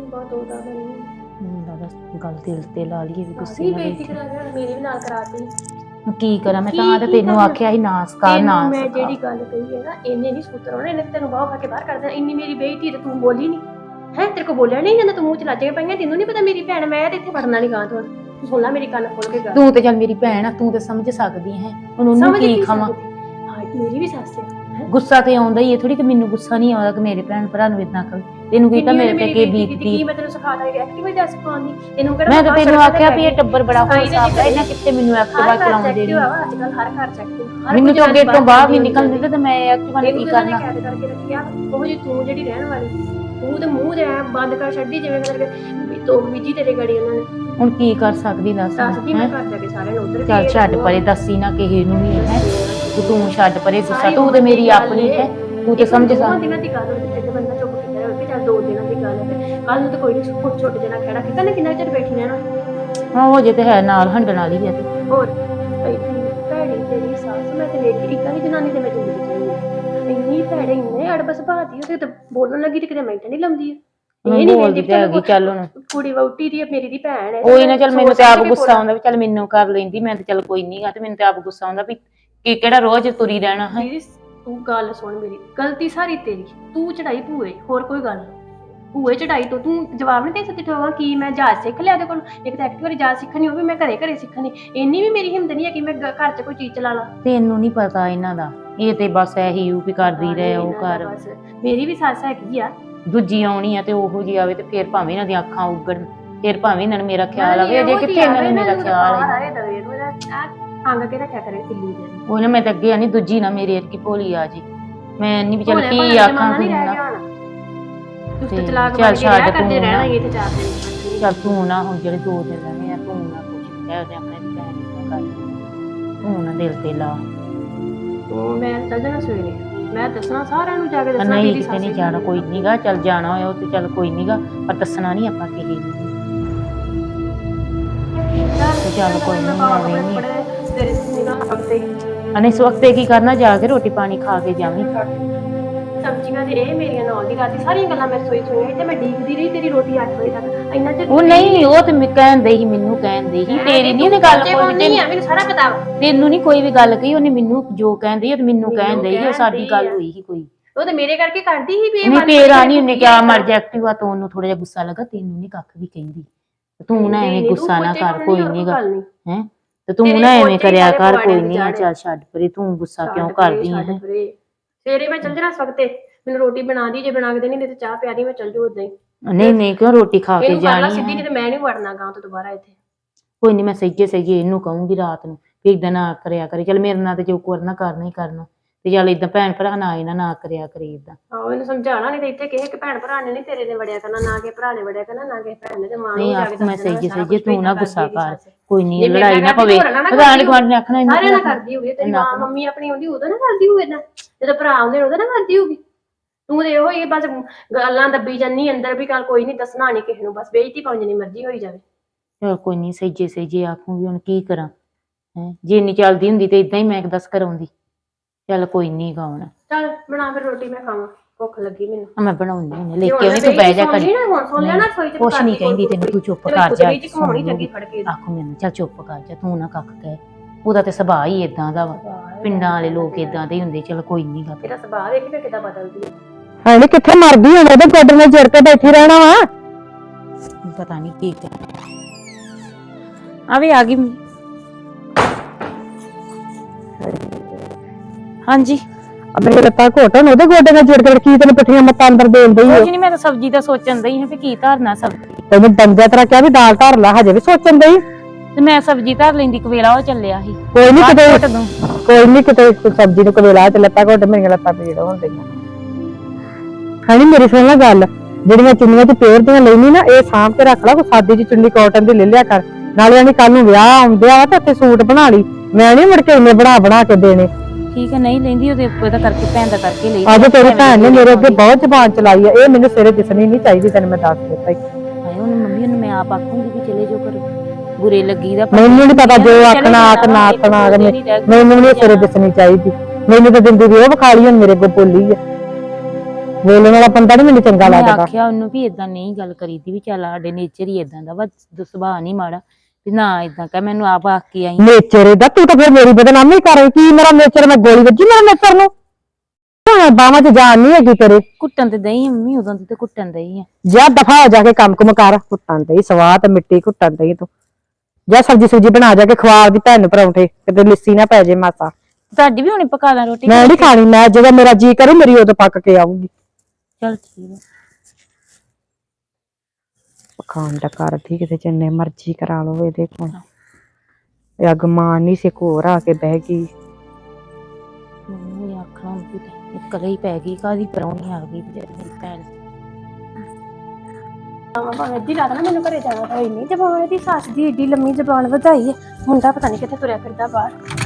ਬਹੁਤ ਉਹਦਾ ਬਣੀ ਮੈਨੂੰ ਲੱਗਦਾ ਗੱਲ ਦਿਲ ਤੇ ਲਾ ਲਈਏ ਵੀ ਗੁੱਸੇ ਸੀ ਨਾਲ ਬੇਇੱਜ਼ਤੀ ਬੈਠੀ। ਕਰਾ ਕੇ ਹੁਣ ਮੇਰੀ ਵੀ ਨਾਲ ਕਰਾਤੀ ਹੁਣ ਕੀ ਕਰਾਂ ਮੈਂ ਕੀ- ਤਾਂ ਤੇ ਕੀ ਤੈਨੂੰ ਕਰਨਾ? ਆਖਿਆ ਸੀ ਨਾ ਸਕਾ ਨਾ ਤੈਨੂੰ ਮੈਂ ਸਿਖਾ। ਜਿਹੜੀ ਗੱਲ ਕਹੀ ਹੈ ਨਾ ਇਹਨੇ ਨਹੀਂ ਸੂਤਰ ਹੋਣਾ ਇਹਨੇ ਤਾਂ ਤੈਨੂੰ ਬਾਹਰ ਖਾ ਕੇ ਬਾਹਰ ਕਰ ਦੇਣਾ ਇੰਨੀ ਮੇਰੀ ਬੇਇੱਜ਼ਤੀ ਤੇ ਤੂੰ ਬੋਲੀ ਨਹੀਂ ਹੈ ਤੇਰੇ ਕੋ ਬੋਲਿਆ ਨਹੀਂ ਜਾਂਦਾ ਤੂੰ ਮੂੰਹ ਚ ਲੱਜੇ ਪਈਆਂ ਤੈਨੂੰ ਨਹੀਂ ਪਤਾ ਮੇਰੀ ਭੈਣ ਮੈਂ ਤੇ ਇੱਥੇ ਪੜਨਾ ਨਹੀਂ ਗਾ ਤੂੰ ਤੂੰ ਸੁਣ ਲੈ ਮੇਰੀ ਕੰਨ ਖੋਲ ਕੇ ਗੱਲ ਤੂੰ ਤੇ ਚੱਲ ਮੇਰੀ ਭੈਣ ਆ ਤੂੰ ਤੇ ਸਮਝ ਸਕਦੀ ਹੈ ਹੁਣ ਉਹਨੂੰ ਸਮਝ ਕੀ ਕੀ ਖਾਵਾਂ ਸਕਦੀ? ਮੇਰੀ ਵੀ ਸੱਸ ਹੈਂ? ਗੁੱਸਾ ਤੇ ਆਉਂਦਾ ਹੀ ਹੈ ਥੋੜੀ ਕਿ ਮੈਨੂੰ ਗੁੱਸਾ ਨਹੀਂ ਆਉਂਦਾ ਕਿ ਮੇਰੇ ਭੈਣ ਭਰਾ ਨੂੰ ਇਦਾਂ ਕਰੇ ਤੈਨੂੰ ਕੀ ਤਾਂ ਕਿੰਨੀ ਮੇਰੇ ਤੇ ਕੀ ਬੀਤਦੀ। ਕੀ ਮੈਂ ਤੈਨੂੰ ਸਿਖਾਦਾ ਹੈ ਐਕਟਿਵਾ ਦਾ ਸਿਖਾਉਂਦੀ ਤੈਨੂੰ ਕਿਹੜਾ ਮੈਂ ਤਾਂ ਤੈਨੂੰ ਆਖਿਆ ਵੀ ਇਹ। ਟੱਬਰ ਬੜਾ ਸਾਫ਼ ਹੈ ਇਹਨਾਂ ਕਿੱਥੇ ਮੈਨੂੰ ਐਕਟਿਵਾ ਹਰ ਘਰ ਚਲਾਉਣ ਚ ਦੇਣੀ ਐਕਟਿਵਾ ਵਾ ਅੱਜ ਕੱਲ ਹਰ ਘਰ ਚ ਐਕਟਿਵਾ ਮੈਨੂੰ ਤਾਂ ਗੇਟ ਤੋਂ ਬਾਹਰ ਨਹੀਂ ਨਿਕਲਣ ਦਿੰਦੇ ਤੇ ਮੈਂ ਐਕਟਿਵਾ ਨੇ ਕੀ ਵੀ ਕਰਨਾ? ਕੈਦ ਕਰਕੇ ਰੱਖਿਆ ਉਹ ਜੀ ਤੂੰ ਜਿਹੜੀ ਰਹਿਣ ਵਾਲੀ ਤੂੰ ਤੇ ਮੂੰਹ ਦੇ ਐਂ ਬੰਦ ਕਰ ਛੱਡੀ ਜਿਵੇਂ ਕਰਕੇ ਤੋ ਬੀਜੀ ਤੇਰੇ ਗੜੀ ਉਹਨਾਂ ਨੇ। ਹੁਣ ਕੀ ਕਰ ਸਕਦੀ ਦੱਸ ਦੱਸਦੀ ਮੈਂ ਹੈਂ? ਘਰ ਜਾ ਕੇ ਸਾਰਿਆਂ ਨੂੰ ਉਧਰ ਚੱਲ ਛੱਡ ਪਰੇ ਦੱਸੀ ਨਾ ਕਿਸੇ ਨੂੰ ਵੀ ਹੈ? ਤੂੰ ਛੱਡ ਪਰੇ ਗੁੱਸਾ ਤੂੰ ਤੇ ਮੇਰੀ ਆਪਣੀ ਹੈ ਤੂੰ ਤੇ ਸਮਝ ਸਕਦੀ ਸਕਦੀ ਦਿਨਾਂ ਦੀ ਗੱਲ ਹੋਈ ਤੇ ਬੰਦਾ ਚੁੱਪ ਕੀਤਾ ਰਹੇ ਕਿ ਚੱਲ ਦੋ ਦਿਨਾਂ ਦੀ ਗੱਲ ਹੈ ਕੱਲ ਨੂੰ ਤਾਂ ਕੋਈ ਨਹੀਂ ਛੋਟੇ ਛੋਟੇ ਜਣਾ ਖੜਾ ਕੀਤਾ ਨਾ ਕਿੰਨਾ ਚਿਰ ਬੈਠੀ ਰਹਿਣਾ? ਹਾਂ ਉਹ ਜੇ ਤੇ ਹੈ ਨਾਲ ਹੰਡਣ ਵਾਲੀ ਹੈ ਤੇ। ਹੋਰ ਐਡੀ ਭੈੜੀ ਤੇਰੀ ਸੱਸ ਮੈਂ ਤੇ ਵੇਖੀ ਇੱਕ ਵਾਲੀ ਜਨਾਨੀ ਤੇ ਮੈਂ ਜ਼ਿੰਦਗੀ ਚ ਇੰਨੀ ਭੈੜੇ ਇੰਨੇ ਅੜਬਸ ਭਾਤੀ ਉਹ ਤੇ ਬੋਲਣ ਲੱਗੀ ਤੇ ਕਿਤੇ ਮਿੰਟ ਨਹੀਂ ਲਾਉਂਦੀ ਇਹ ਨਹੀਂ ਬੋਲਦੀ ਤੇ ਹੈਗੀ ਚੱਲ ਹੁਣ। ਕੁੜੀ ਵਹੁਟੀ ਦੀ ਮੇਰੀ ਦੀ ਭੈਣ ਹੈ ਕੋਈ ਨਾ ਚੱਲ ਮੈਨੂੰ ਤੇ ਸੋਚ ਆਪ ਸਮਝ ਕੇ ਗੁੱਸਾ ਬੋਲਾਂ। ਆਉਂਦਾ ਵੀ ਚੱਲ ਮੈਨੂੰ ਕਰ ਲੈਂਦੀ ਮੈਂ ਤੇ ਚੱਲ ਕੋਈ ਨਹੀਂ ਗਾ ਤੇ ਮੈਨੂੰ ਤੇ ਆਪ ਗੁੱਸਾ ਆਉਂਦਾ ਵੀ ਕਿ ਕਿਹੜਾ ਰੋਜ਼ ਤੁਰੀ ਰਹਿਣਾ ਹੈ? ਦੀਦੀ ਤੂੰ ਗੱਲ ਸੁਣ ਮੇਰੀ ਗਲਤੀ ਸਾਰੀ ਤੇਰੀ ਤੂੰ ਚੜਾਈ ਭੂਏ ਹੋਰ ਕੋਈ ਗੱਲ ਨਹੀਂ। ਭੂਏ ਚੜਾਈ ਤੋਂ ਤੂੰ ਜਵਾਬ ਨਹੀਂ ਦੇ ਸਕਦੀ ਠੋਗਾ ਕਿ ਮੈਂ ਜਾਚ ਸਿੱਖ ਲਿਆ ਤੇ ਕੋਲ? ਇੱਕ ਤਾਂ ਐਕਟਿਵ ਜਾਚ ਸਿੱਖਣੀ ਉਹ ਵੀ ਮੈਂ ਘਰੇ ਘਰੇ ਸਿੱਖਣੀ। ਇੰਨੀ ਵੀ ਮੇਰੀ ਹਿੰਮਤ ਨਹੀਂ ਹੈ ਕਿ ਮੈਂ ਗ- ਘਰ 'ਚ ਕੋਈ ਚੀਜ਼ ਚਲਾ ਲਾਂ। ਤੈਨੂੰ ਨਹੀਂ ਪਤਾ ਇਹਨਾਂ ਦਾ। ਇਹ ਤੇ ਬਸ ਇਹੀ ਯੂ ਵੀ ਕਰਦੀ ਰਹੇ ਉਹ ਇਹਨਾਂ ਕਰ ਬਸ। ਮੇਰੀ ਵੀ ਸੱਸ ਹੈਗੀ ਆ। ਦੂਜੀ ਆਉਣੀ ਆ ਤੇ ਉਹੋ ਜੀ ਆਵੇ ਤੇ ਫੇਰ ਭਾਵੇਂ ਇਹਨਾਂ ਦੀਆਂ ਅੱਖਾਂ ਉਗੜਨ ਫੇਰ ਭਾਵੇਂ ਇਹਨਾਂ ਨੂੰ ਮੇਰਾ ਖਿਆਲ ਆਵੇ ਅਜੇ ਕਿੱਥੇ ਇਹਨਾਂ ਨੂੰ ਮੇਰਾ ਖਿਆਲ ਹੈ। ਆਏ ਦਵੇ ਨੂੰ ਇਹਦਾ ਅੰਗ ਕੇ ਰੱਖਿਆ ਕਰੇ ਕਿੱਲੀ ਦੇ ਉਹ ਨਾ ਮੈਂ ਤਾਂ ਅੱਗੇ ਨਹੀਂ ਦੂਜੀ ਨਾ ਮੇਰੀ ਅਰਕੀ ਭੋਲੀ ਆ ਜੀ। ਮੈਂ ਨਹੀਂ ਵੀ ਚੱਲ ਭੋਲੇ ਕੀ ਆਖਾਂ ਜ਼ਮਾਨਾ ਰਹਿ ਨਾ ਗਿਆ ਹੁਣ। ਤੂੰ ਤੇ ਤਾਂ ਚਲਾਕ ਚੱਲ ਬਣ ਕੇ ਛੱਡ ਰਹਿ ਤੂੰ ਕਰਦੇ ਰਹਿਣਾ ਨਾ। ਹੀ ਇੱਥੇ ਚਾਰ ਦਿਨ ਚੱਲ ਤੂੰ ਨਾ ਹੁਣ ਜਿਹੜੇ ਦੋ ਦਿਨ ਰਹਿਣੇ ਆ ਤੂੰ ਨਾ ਕੁਝ ਕਹਿ ਉਹਨੇ ਆਪਣੇ ਭੈਣ ਨੂੰ ਕਰ ਤੂੰ ਨਾ ਦਿਲ ਤੇ ਲਾ। ਤੂੰ ਮੈਂ ਚੱਲ ਜਾਣਾ ਸਵੇਰੇ। ਮੈਂ ਦੱਸਣਾ ਸਾਰਿਆਂ ਨੂੰ ਜਾ ਕੇ ਪਰ ਦੱਸਣਾ ਨਹੀਂ ਦੀਦੀ ਕਿਤੇ ਨਹੀਂ ਜਾਣਾ ਕੋਈ ਨਹੀਂਗਾ ਚੱਲ ਜਾਣਾ ਹੋਇਆ ਉਹ ਤੇ ਚੱਲ ਕੋਈ ਨਹੀਂਗਾ ਪਰ ਦੱਸਣਾ ਨਹੀਂ ਆਪਾਂ ਕਿਸੇ ਨੂੰ। ਤੇ ਚੱਲ ਕੋਈ ਨੀ, ਐਵੇਂ ਨੀ। ਤੇਰੇ ਅਨੇ ਇਸ ਵਕਤ ਇਹ ਕੀ ਕਰਨਾ ਜਾ ਕੇ ਰੋਟੀ ਪਾਣੀ ਖਾ ਕੇ ਜਾਵੀਂ। ਸਬਜ਼ੀਆਂ ਦੇ ਇਹ ਮੇਰੀਆਂ ਨਾਲ ਦੀ ਰਾਤੀ ਸਾਰੀਆਂ ਗੱਲਾਂ ਮੈਂ ਸੋਈ ਸੁਣੀਆਂ ਤੇ ਮੈਂ ਡੀਕਦੀ ਰਹੀ ਤੇਰੀ ਰੋਟੀ 8 ਵਜੇ ਤੱਕ। ਇੰਨਾ ਚਿਰ ਉਹ ਨਹੀਂ ਉਹ ਤੇ ਮੈਂ ਕਹਿੰਦੇ ਹੀ ਮੈਨੂੰ ਕਹਿੰਦੇ ਹੀ ਤੇਰੀ ਨਹੀਂ ਉਹਨੇ ਗੱਲ ਕੋਈ ਆ ਮੈਨੂੰ ਸਾਰਾ ਪਤਾ ਵਾ। ਤੈਨੂੰ ਨਹੀਂ ਕੋਈ ਵੀ ਗੱਲ ਕਹੀ ਉਹਨੇ ਮੈਨੂੰ ਜੋ ਕਹਿੰਦੀ ਉਹ ਤੇ ਮੈਨੂੰ ਕਹਿੰਦੇ ਹੀ ਉਹ ਸਾਡੀ ਗੱਲ। ਹੋਈ ਸੀ ਕੋਈ। ਉਹ ਤੇ ਮੇਰੇ ਕਰਕੇ ਕਰਦੀ ਸੀ ਵੀ ਇਹ ਨਹੀਂ ਤੇਰਾ ਨਹੀਂ ਉਹਨੇ ਕਿਹਾ। ਮਰ ਜਾ ਐਕਟਿਵਾ ਤੋਂ ਉਹਨੂੰ ਥੋੜਾ ਜਿਹਾ ਗੁੱਸਾ ਲੱਗਾ ਤੈਨੂੰ ਨਹੀਂ ਕੱਖ ਵੀ ਕਹਿੰਦੀ। ਤੂੰ ਨਾ ਨਹੀਂ, ਐਵੇਂ ਨਹੀਂ, ਗੁੱਸਾ ਨਾ ਕਰ ਕੋਈ ਨਹੀਂ ਗੱਲ ਨਹੀਂ ਹੈ? ਤੇ ਤੂੰ ਤੇਰੇ ਨਾ ਐਵੇਂ ਕਰਿਆ ਸਾਰੇ ਕਰ ਪਵਾੜੇ ਕੋਈ ਨਹੀਂ ਚਾੜੇ। ਚੱਲ ਛੱਡ ਪਰੇ ਤੂੰ ਗੁੱਸਾ ਕਿਉਂ ਛੱਡ ਪਰੇ, ਕਰਦੀ ਛੱਡ ਹੈ? ਪਰੇ। ਸਵੇਰੇ ਮੈਂ ਚੱਲ ਜਾਣਾ ਸਵਖਤੇ ਮੈਨੂੰ ਰੋਟੀ ਬਣਾ ਦੀ ਜੇ ਬਣਾ ਕੇ ਦੇਣੀ ਨਹੀਂ ਤੇ ਚਾਹ ਪਿਆ ਦੀ ਮੈਂ ਚੱਲ ਜੂ ਉਦਾਂ ਹੀ। ਨਹੀਂ ਨਹੀਂ ਕਿਉਂ ਰੋਟੀ ਖਾ ਕੇ ਇਹਨੂੰ ਕਰ ਲਾ ਜਾਣੀ ਸਿੱਧੀ ਹੈ ਨਹੀਂ ਤੇ ਮੈਂ ਨਹੀਂ ਵੜਨਾ ਗਾਂ ਤੋਂ ਦੁਬਾਰਾ ਇੱਥੇ। ਕੋਈ ਨਹੀਂ ਮੈਂ ਸਹੀਏ ਸਹੀਏ ਇਹਨੂੰ ਕਹੂੰਗੀ ਰਾਤ ਨੂੰ ਵੀ ਇਦਾਂ ਨਾ ਕਰਿਆ ਕਰੇ। ਚੱਲ ਮੇਰੇ ਨਾਲ ਤੇ ਜੋ ਕਰਨਾ ਕਰਨਾ ਹੀ ਕਰਨਾ। ਤੇ ਚੱਲ ਇਦਾਂ ਭੈਣ ਭਰਾ ਨਾ ਇਹਨਾਂ ਨਾ ਕਰਿਆ ਕਰੇ ਇਦਾਂ ਆਹੋ ਇਹਨੂੰ ਸਮਝਾਣਾ ਨਹੀਂ ਤੇ ਇੱਥੇ ਕਿਸੇ ਇੱਕ ਭੈਣ ਭਰਾ ਨੇ ਨਹੀਂ ਤੇਰੇ ਨੇ ਵੜਿਆ ਕਰਨਾ ਨਾ ਕਿ ਭਰਾ ਨੇ ਵੜਿਆ ਕਰਨਾ ਨਾ ਕਿ ਭੈਣ ਨੇ ਤੇ ਮਾਂ ਨੂੰ ਨਹੀਂ ਜਾ ਆਖ ਕੇ ਮੈਂ ਦੱਸਣਾ ਸਹੀਏ ਸਾਰਾ ਸਹੀਏ ਕੁਛ ਤੂੰ ਨਾ ਗੁੱਸਾ ਕਰ। ਸੱਸ। ਕੋਈ ਨਹੀਂ ਲੜਾਈ ਨਾ ਪਵੇ। ਹੋਰਾਂ ਨਾਲ ਨਾ ਆਖਣਾ ਸਾਰਿਆਂ ਇਹਨੂੰ ਨਾਲ ਕਰਦੀ ਹੋਵੇ ਤੇਰੀ ਮਾਂ ਮੰਮੀ ਆਪਣੀ ਆਉਂਦੀ ਉਦੋਂ ਨਾ ਕਰਦੀ ਹੋਵੇ ਨਾ ਜਦੋਂ ਭਰਾ ਆਉਂਦੇ ਉਦੋਂ ਨਾ ਕਰਦੀ ਹੋਊਗੀ। ਤੂੰ ਤੇ ਇਹੋ ਹੀ ਬਸ ਗੱਲਾਂ ਦੱਬੀ ਜੰਨੀ ਅੰਦਰ ਵੀ ਕੱਲ ਕੋਈ ਨਹੀਂ ਦੱਸਣਾ ਨਹੀਂ ਕਿਸੇ ਨੂੰ ਬਸ ਬੇਇੱਜ਼ਤੀ ਪਾਉਣ ਜਿੰਨੀ ਮਰਜ਼ੀ ਹੋਈ ਜਾਵੇ। ਚਲ ਕੋਈ ਨਹੀਂ ਸਹੀਏ ਸਹੀਏ ਆਖੂੰਗੀ ਹੁਣ ਕੀ ਕਰਾਂ। ਹੈ ਜੇ ਨਹੀਂ ਚੱਲਦੀ ਹੁੰਦੀ ਤੇ ਇਦਾਂ ਹੀ ਮੈਂ ਦੱਸ ਕਰਾਉਂਦੀ ਚੱਲ ਕੋਈ ਨਹੀਂ ਗਾਉਣਾ। ਚੱਲ ਬਣਾ ਫਿਰ ਰੋਟੀ ਮੈਂ ਖਾਵਾਂ। ਭੁੱਖ ਲੱਗੀ ਮੈਨੂੰ। ਮੈਂ ਬਣਾਉਣੀ ਹੁੰਦੀ ਲੈ ਕੇ ਆਉਣੀ ਤੂੰ ਬਹਿ ਜਾ ਕਰ ਕੁਛ ਨਹੀਂ ਕਹਿੰਦੀ ਤੈਨੂੰ ਤੂੰ ਚੁੱਪ ਕਰ ਜਾ ਆਖੂ ਮੈਨੂੰ ਚੱਲ ਚੁੱਪ ਕਰ ਜਾ ਤੂੰ ਨਾ ਕੱਖ ਕਹਿ। ਉਹਦਾ ਤੇ ਸੁਭਾਅ ਹੀ ਇਦਾਂ ਦਾ ਵਾ। ਪਿੰਡਾਂ ਵਾਲੇ ਲੋਕ ਇਦਾਂ ਦੇ ਹੀ ਹੁੰਦੇ ਚਲ ਕੋਈ ਨਹੀਂ ਗਾ। ਤੇਰਾ ਸੁਭਾਅ ਵੇਖੀ ਫਿਰ ਕਿਦਾਂ ਬਦਲਦੀ ਹੈ ਹਾਲੇ ਕਿੱਥੇ ਮਰਦੀ ਹੁਣ ਉਹਦੇ ਗੋਡੇ ਨਾਲ ਜੜ ਕੇ ਬੈਠੀ ਰਹਿਣਾ ਵਾ। ਪਤਾ ਨਹੀਂ ਕੀ ਕਰ। ਆ ਵੀ ਆ ਗਈ। ਹਾਂਜੀ। ਆਪਣੇ ਲੱਤਾਂ ਘੋਟਣ ਉਹਦੇ ਗੋਡੇ ਨਾਲ ਜੜ ਕੇ ਕੀ ਤੈਨੂੰ ਪੱਠੀਆਂ ਮੱਤਾਂ ਅੰਦਰ ਦੇਣ ਦਈ ਕੁਝ ਨਹੀਂ ਮੈਂ ਤਾਂ ਸਬਜ਼ੀ ਦਾ ਸੋਚਣ ਦਈ ਹਾਂ ਵੀ ਕੀ ਧਰਨਾ ਸਬਜ਼ੀ। ਤੈਨੂੰ ਬੰਦਿਆ ਤਰ੍ਹਾਂ ਕਿਹਾ ਵੀ ਦਾਲ ਧਰ ਲੈ ਹਜੇ ਵੀ ਸੋਚਣ ਦਈ ਤੇ ਮੈਂ ਸਬਜ਼ੀ ਧਰ ਲੈਂਦੀ ਕਵੇਲਾ ਉਹ ਚੱਲਿਆ ਸੀ। ਕੋਈ ਨਹੀਂ ਕਿਤੇ ਘੁੱਟ ਦੂੰ। ਕੋਈ ਨਹੀਂ ਕਿਤੇ ਕੋਈ ਸਬਜ਼ੀ ਨੂੰ ਕਦੇ ਲਾ ਤੇ ਲੱਤਾਂ ਘੋਟ ਮੇਰੀਆਂ ਲੱਤਾਂ ਪੀੜ ਹੋਣ ਦਈਆਂ ਹਾਣੀ ਮੇਰੀ ਸੁਣ ਲੈ ਗੱਲ। ਜਿਹੜੀਆਂ ਚੁੰਨੀਆਂ ਚ ਪੇਰ ਦੀਆਂ ਲੈਣੀ ਨਾ ਇਹ ਸਾਂਭ ਕੇ ਰੱਖ ਲੈ ਕੋਈ ਸਾਦੀ ਜੀ ਚੁੰਨੀ ਕਾਟਨ ਦੀ ਲੈ ਲਿਆ ਕਰ। ਨਾਲੇ ਆਣੀ ਕੱਲ ਨੂੰ ਵਿਆਹ ਆਉਂਦਿਆ ਵਾ ਤੇ ਉੱਥੇ ਸੂਟ ਬਣਾ ਲਈ। ਮੈਂ ਨਹੀਂ ਮੁੜ ਕੇ ਇੰਨੇ ਬਣਾ ਬਣਾ ਕੇ ਦੇਣੇ। ਠੀਕ ਹੈ ਨਹੀਂ ਲੈਂਦੀ ਉਹਦੇ ਉਹਦਾ ਕਰਕੇ ਭੈਣ ਦਾ ਕਰਕੇ ਲਈ। ਅੱਜ ਤੇਰੀ ਭੈਣ ਨੇ ਮੇਰੇ ਅੱਗੇ ਬਹੁਤ ਜ਼ਬਾਨ ਚਲਾਈ ਆ ਇਹ ਮੈਨੂੰ ਸਿਰੇ ਦਿਸਣੀ ਨਹੀਂ ਚਾਹੀਦੀ ਤੈਨੂੰ ਮੈਂ ਦੱਸ ਦਿੱਤਾ ਈ। ਹਾਏ ਉਹਨੂੰ ਮੰਮੀ ਨੂੰ ਮੈਂ ਆਪ ਆਖੂੰਗੀ ਵੀ ਚਲੇ ਜਾਓ ਕਰੋ ਬੁਰੇ ਲੱਗੀ ਦਾ ਮੈਨੂੰ ਨਹੀਂ ਪਤਾ ਜੋ ਆਖਣਾ ਆਖ ਨਾ ਆਖਣਾ ਮੈਨੂੰ ਨਹੀਂ ਸਿਰੇ ਦਿਸਣੀ ਚਾਹੀਦੀ। ਮੈਨੂੰ ਤਾਂ ਦਿੰਦੀ ਵੀ ਉਹ ਵਿਖਾਲੀ ਹੁਣ ਮੇਰੇ ਕੋਲ ਬੋਲੀ ਆ। ਬੋਲਣ ਵਾਲਾ ਬੰਦਾ ਨਹੀਂ ਮੈਨੂੰ ਚੰਗਾ ਮੈਂ ਲੱਗਦਾ। ਆਖਿਆ ਉਹਨੂੰ ਵੀ ਇਦਾਂ ਨਹੀਂ ਗੱਲ ਕਰੀਦੀ ਵੀ ਚੱਲ ਸਾਡੇ ਨੇਚਰ ਹੀ ਇਦਾਂ ਦਾ ਵਾ ਸੁਭਾਅ ਨਹੀਂ ਮਾੜਾ। ਵੀ ਨਾ ਇਦਾਂ ਕਹ ਮੈਨੂੰ ਆਪ ਆਖ ਕੇ ਆਈ। ਨੇਚਰ ਦਾ ਤੂੰ ਤਾਂ ਫਿਰ ਮੇਰੀ ਬਦਨਾਮੀ ਕਰ ਰਹੀ ਕੀ ਮੇਰਾ ਨੇਚਰ ਮੈਂ ਗੋਲੀ ਵੱਜੀ ਮੇਰੇ ਨੇਚਰ ਨੂੰ? ਹਾਂ ਬਾਹਾਂ 'ਚ ਜਾਨ ਨਹੀਂ ਹੈਗੀ ਤੇਰੇ। ਕੁੱਟਣ ਤੇ ਦਈ ਮੰਮੀ ਉਦੋਂ ਦੀ ਤੇ ਕੁੱਟਣ ਦਈ ਆ। ਜਾ ਦਫਾ ਹੋ ਜਾ ਕੇ ਕੰਮ ਕੁਮ ਕਰ ਕੁੱਟਣ ਸਵਾਹ ਤੇ ਮਿੱਟੀ ਕੁੱਟਣ ਤੇ ਤੂੰ। ਜਾ ਸਬਜੀ ਸੁਜੀ ਬਣਾ ਜਾ ਕੇ ਖਵਾ ਦੀ ਭੈਣ ਨੂੰ ਪਰੌਂਠੇ ਕਿਤੇ ਲਿੱਸੀ ਨਾ ਪੈ ਜੇ ਮਾਸਾ। ਤੁਹਾਡੀ ਵੀ ਹੁਣੇ ਪਕਾ ਲਾਂ ਰੋਟੀ ਮੈਂ ਨਹੀਂ ਖਾਣੀ ਮੈਂ ਜਦੋਂ ਮੇਰਾ ਜੀ ਕਰੂ ਮੇਰੀ ਉਦੋਂ ਪੱਕ ਕੇ ਆਊਗੀ। ਚਲ ਠੀਕ ਆ। ਪਕਾਉਣ ਕਰਦੀ ਕਿਤੇ ਜਿੰਨੇ ਮਰਜ਼ੀ ਕਰਾ ਲਓ ਇਹਦੇ ਕੋਲ। ਇਹ ਅਗਮਾਨ ਨਹੀਂ ਸੀ ਕੋਰ ਆ ਕੇ ਬਹਿ ਗਈ। ਮੰਮੀ ਵੀ ਆਖਣਾ ਹੁੰਦੀ ਤੇ ਇਕਲੇ ਹੀ ਪੈ ਗਈ ਕਾਦੀ ਪਰੌਣੀ ਆ ਗਈ ਵਿਚਾਰੀ ਮੇਰੀ ਭੈਣ। ਭਾਵੇਂ ਅੱਧੀ ਰਾਤ ਨਾ ਮੈਨੂੰ ਘਰੇ ਜਾਣਾ ਹੋਈ ਨਹੀਂ ਜ਼ਬਾਨ ਦੀ ਸੱਸ ਦੀ ਏਡੀ ਲੰਮੀ ਜ਼ਬਾਨ ਵਧਾਈ ਹੈ ਮੁੰਡਾ ਪਤਾ ਨਹੀਂ ਕਿੱਥੇ ਤੁਰਿਆ ਫਿਰਦਾ ਬਾਹਰ।